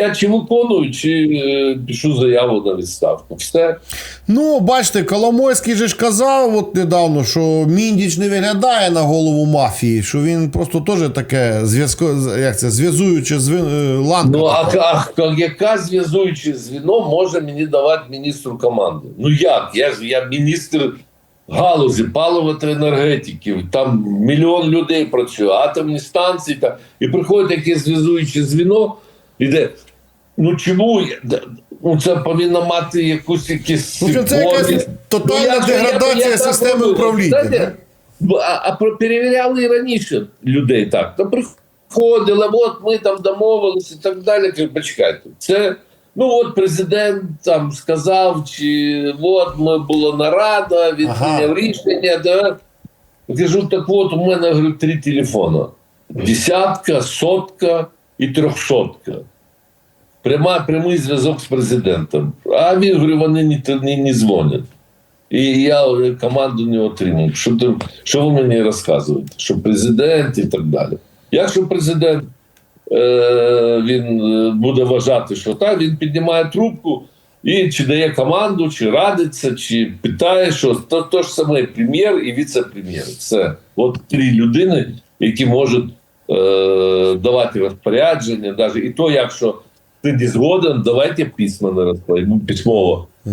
я чи виконую, чи е, пишу заяву на відставку. Все. Ну, бачите, Коломойський же ж казав от недавно, що Міндіч не виглядає на голову мафії, що він просто теж таке зв'язко, як це, зв'язуюче зви, е, ланка. Ну а, а, а яка зв'язуюче звіно може мені давати міністру команди? Ну як? Я ж я міністр галузі паливо та енергетики. Там мільйон людей працює, атомні станції, та, і приходить якесь зв'язуюче звіно, іде. Ну чому ну, це повинно мати якусь якісь Ну, це якась тотальна я ж- я- деградація я системи роблю. управління, Знаєте, А, а про- перевіряли і раніше людей так. Там приходили, от ми там домовилися і так далі. Кажу, почекайте, це. Ну от президент там сказав, чи от ми була нарада, він Ага. прийняв рішення. Да. Я Кажу, так от у мене говорю, три телефони: десятка, сотка і трьохсотка. Пряма, прямий зв'язок з президентом. А він говорю, вони не, не, не дзвонять. І я команду не отримав. Що, що ви мені розказуєте? Що президент і так далі. Якщо президент е, він е, буде вважати, що так, він піднімає трубку і чи дає команду, чи радиться, чи питає, що то, то ж саме прем'єр і віце-прем'єр. Це от три людини, які можуть е, давати розпорядження, навіть і то, якщо ти не згоден, давайте письменно ну, письмово